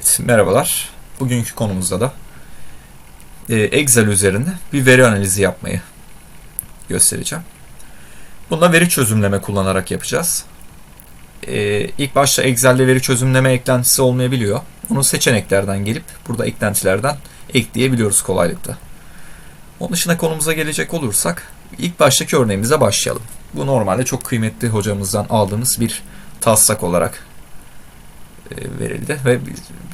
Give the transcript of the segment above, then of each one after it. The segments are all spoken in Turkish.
Evet, merhabalar. Bugünkü konumuzda da e, Excel üzerinde bir veri analizi yapmayı göstereceğim. Bunda veri çözümleme kullanarak yapacağız. E, ilk başta Excel'de veri çözümleme eklentisi olmayabiliyor. Onu seçeneklerden gelip burada eklentilerden ekleyebiliyoruz kolaylıkla. Onun dışında konumuza gelecek olursak ilk baştaki örneğimize başlayalım. Bu normalde çok kıymetli hocamızdan aldığımız bir taslak olarak verildi ve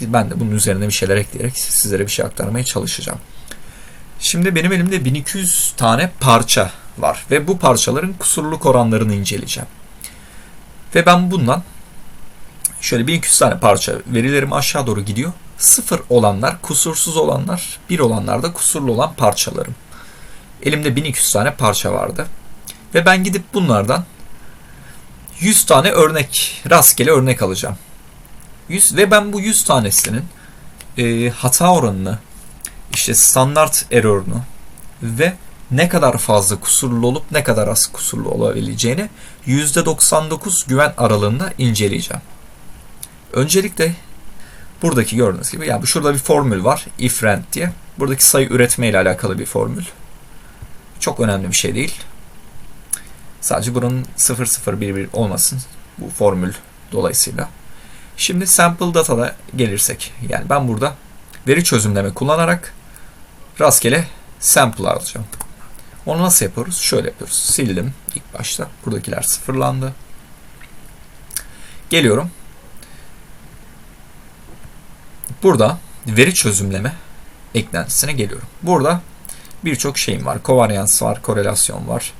ben de bunun üzerine bir şeyler ekleyerek sizlere bir şey aktarmaya çalışacağım. Şimdi benim elimde 1200 tane parça var ve bu parçaların kusurluluk oranlarını inceleyeceğim. Ve ben bundan şöyle 1200 tane parça verilerim aşağı doğru gidiyor. Sıfır olanlar, kusursuz olanlar, bir olanlar da kusurlu olan parçalarım. Elimde 1200 tane parça vardı. Ve ben gidip bunlardan 100 tane örnek, rastgele örnek alacağım. 100 ve ben bu 100 tanesinin e, hata oranını, işte standart error'unu ve ne kadar fazla kusurlu olup ne kadar az kusurlu olabileceğini %99 güven aralığında inceleyeceğim. Öncelikle buradaki gördüğünüz gibi yani şurada bir formül var if rent diye. Buradaki sayı üretme ile alakalı bir formül. Çok önemli bir şey değil. Sadece bunun 0011 olmasın bu formül dolayısıyla. Şimdi sample data'da gelirsek yani ben burada veri çözümleme kullanarak rastgele sample alacağım. Onu nasıl yapıyoruz? Şöyle yapıyoruz. Sildim ilk başta. Buradakiler sıfırlandı. Geliyorum. Burada veri çözümleme eklentisine geliyorum. Burada birçok şeyim var. Kovaryans var, korelasyon var,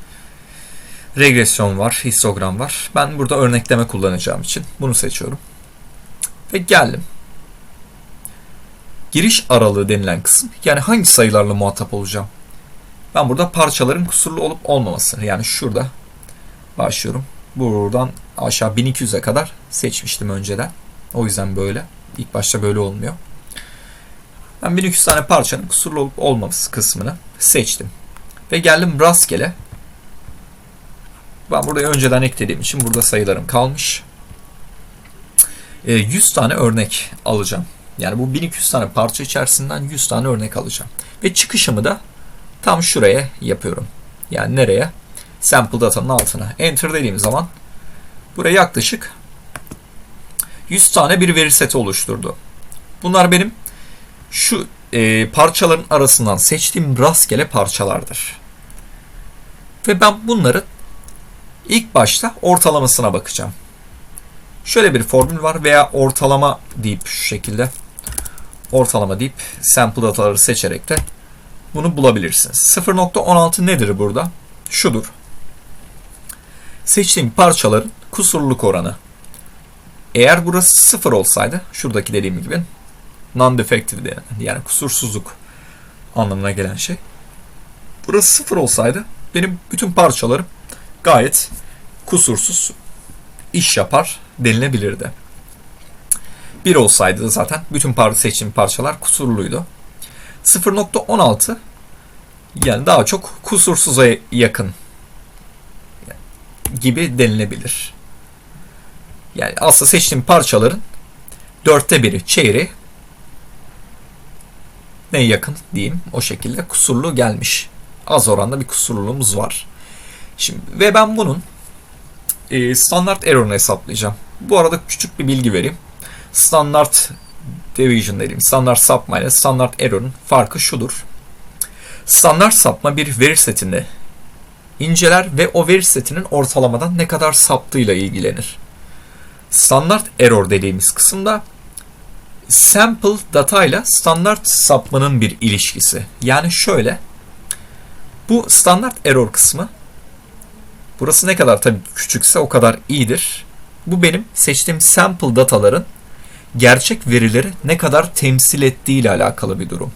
regresyon var, histogram var. Ben burada örnekleme kullanacağım için bunu seçiyorum. Ve geldim. Giriş aralığı denilen kısım yani hangi sayılarla muhatap olacağım? Ben burada parçaların kusurlu olup olmaması yani şurada başlıyorum. Buradan aşağı 1200'e kadar seçmiştim önceden. O yüzden böyle. İlk başta böyle olmuyor. Ben 1200 tane parçanın kusurlu olup olmaması kısmını seçtim. Ve geldim rastgele. Ben burada önceden eklediğim için burada sayılarım kalmış. 100 tane örnek alacağım. Yani bu 1200 tane parça içerisinden 100 tane örnek alacağım. Ve çıkışımı da tam şuraya yapıyorum. Yani nereye? Sample datanın altına. Enter dediğim zaman buraya yaklaşık 100 tane bir veri seti oluşturdu. Bunlar benim şu e, parçaların arasından seçtiğim rastgele parçalardır. Ve ben bunları ilk başta ortalamasına bakacağım. Şöyle bir formül var veya ortalama deyip şu şekilde ortalama deyip sample dataları seçerek de bunu bulabilirsiniz. 0.16 nedir burada? Şudur. Seçtiğim parçaların kusurluluk oranı. Eğer burası 0 olsaydı, şuradaki dediğim gibi non-defective yani kusursuzluk anlamına gelen şey. Burası 0 olsaydı benim bütün parçalarım gayet kusursuz iş yapar denilebilirdi. Bir olsaydı da zaten bütün par seçim parçalar kusurluydu. 0.16 yani daha çok kusursuza yakın gibi denilebilir. Yani aslında seçtiğim parçaların dörtte biri çeyreği ne yakın diyeyim o şekilde kusurlu gelmiş. Az oranda bir kusurluluğumuz var. Şimdi ve ben bunun e, standart error'ını hesaplayacağım. Bu arada küçük bir bilgi vereyim. Standart deviation dediğim standart sapma ile standart error'ın farkı şudur. Standart sapma bir veri setinde inceler ve o veri setinin ortalamadan ne kadar saptığıyla ilgilenir. Standart error dediğimiz kısımda sample data ile standart sapmanın bir ilişkisi. Yani şöyle bu standart error kısmı Burası ne kadar tabii küçükse o kadar iyidir. Bu benim seçtiğim sample dataların gerçek verileri ne kadar temsil ettiği ile alakalı bir durum.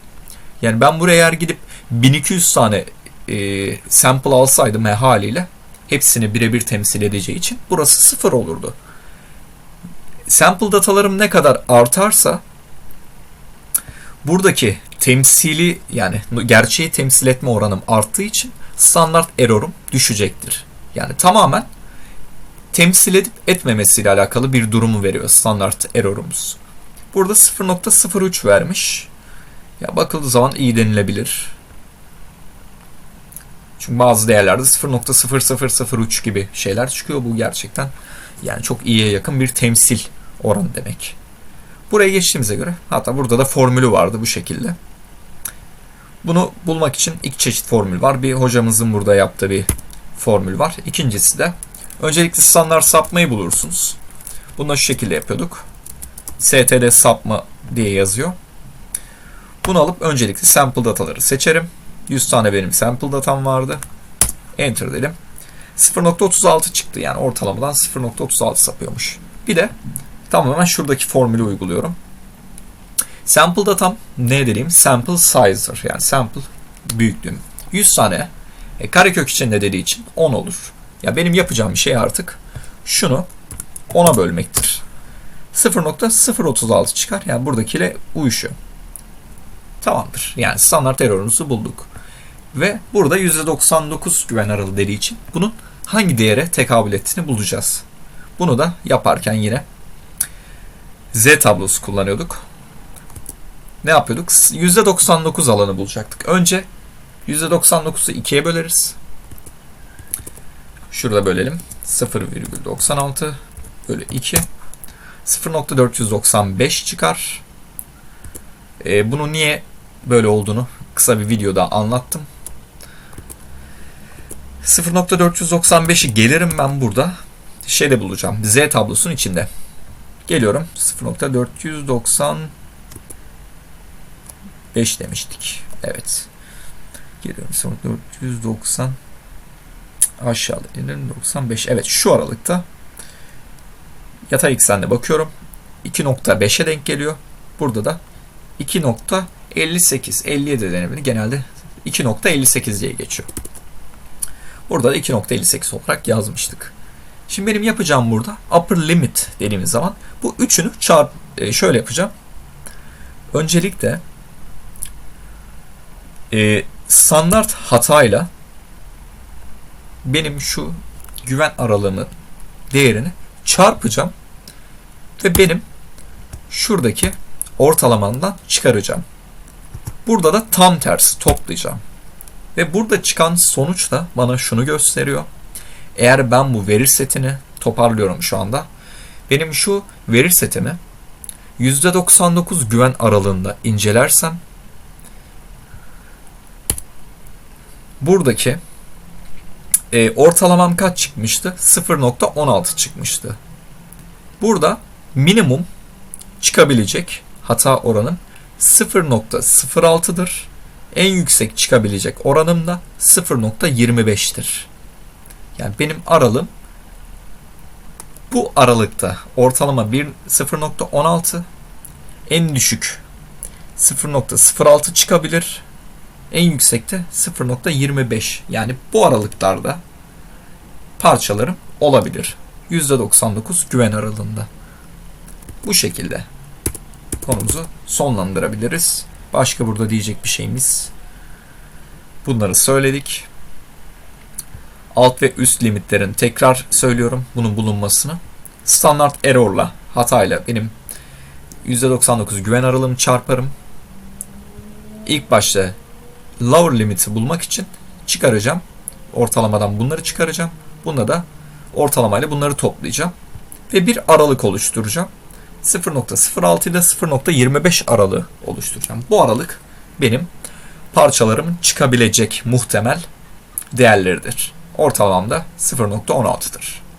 Yani ben buraya eğer gidip 1200 tane e, sample alsaydım e haliyle hepsini birebir temsil edeceği için burası sıfır olurdu. Sample datalarım ne kadar artarsa buradaki temsili yani gerçeği temsil etme oranım arttığı için standart error'um düşecektir. Yani tamamen temsil edip etmemesiyle alakalı bir durumu veriyor standart error'umuz. Burada 0.03 vermiş. Ya bakıldığı zaman iyi denilebilir. Çünkü bazı değerlerde 0.0003 gibi şeyler çıkıyor. Bu gerçekten yani çok iyiye yakın bir temsil oranı demek. Buraya geçtiğimize göre hatta burada da formülü vardı bu şekilde. Bunu bulmak için iki çeşit formül var. Bir hocamızın burada yaptığı bir formül var. İkincisi de öncelikle standart sapmayı bulursunuz. Bunu da şu şekilde yapıyorduk. std sapma diye yazıyor. Bunu alıp öncelikle sample dataları seçerim. 100 tane benim sample datam vardı. Enter dedim. 0.36 çıktı yani ortalamadan 0.36 sapıyormuş. Bir de tamamen şuradaki formülü uyguluyorum. Sample datam ne dediğim sample size'dır. Yani sample büyüklüğüm. 100 tane e, karekök içinde dediği için 10 olur. Ya benim yapacağım şey artık şunu 10'a bölmektir. 0.036 çıkar. Yani buradakiyle uyuşuyor. Tamamdır. Yani standart error'umuzu bulduk. Ve burada %99 güven aralığı dediği için bunun hangi değere tekabül ettiğini bulacağız. Bunu da yaparken yine Z tablosu kullanıyorduk. Ne yapıyorduk? %99 alanı bulacaktık. Önce %99'u 2'ye böleriz. Şurada bölelim. 0,96 bölü 2. 0.495 çıkar. Ee, bunu niye böyle olduğunu kısa bir videoda anlattım. 0.495'i gelirim ben burada. Şeyde bulacağım. Z tablosunun içinde. Geliyorum. 0.495 demiştik. Evet. Geliyorum. 0.490 aşağıda inelim 95. Evet şu aralıkta yatay eksende bakıyorum. 2.5'e denk geliyor. Burada da 2.58 57 denemini genelde 2.58 diye geçiyor. Burada da 2.58 olarak yazmıştık. Şimdi benim yapacağım burada upper limit dediğimiz zaman bu üçünü çarp e, şöyle yapacağım. Öncelikle e, standart hatayla benim şu güven aralığımın değerini çarpacağım ve benim şuradaki ortalamandan çıkaracağım. Burada da tam tersi toplayacağım. Ve burada çıkan sonuç da bana şunu gösteriyor. Eğer ben bu veri setini toparlıyorum şu anda. Benim şu veri setimi %99 güven aralığında incelersem buradaki e, ortalamam kaç çıkmıştı? 0.16 çıkmıştı. Burada minimum çıkabilecek hata oranım 0.06'dır. En yüksek çıkabilecek oranım da 0.25'tir. Yani benim aralığım bu aralıkta ortalama 1 0.16 en düşük 0.06 çıkabilir. En yüksekte 0.25 yani bu aralıklarda parçalarım olabilir. %99 güven aralığında. Bu şekilde konumuzu sonlandırabiliriz. Başka burada diyecek bir şeyimiz. Bunları söyledik. Alt ve üst limitlerin tekrar söylüyorum bunun bulunmasını. Standart error'la hatayla benim %99 güven aralığımı çarparım. İlk başta lower limit'i bulmak için çıkaracağım. Ortalamadan bunları çıkaracağım. Bunda da ortalamayla bunları toplayacağım. Ve bir aralık oluşturacağım. 0.06 ile 0.25 aralığı oluşturacağım. Bu aralık benim parçalarımın çıkabilecek muhtemel değerleridir. Ortalamamda 0.16'dır.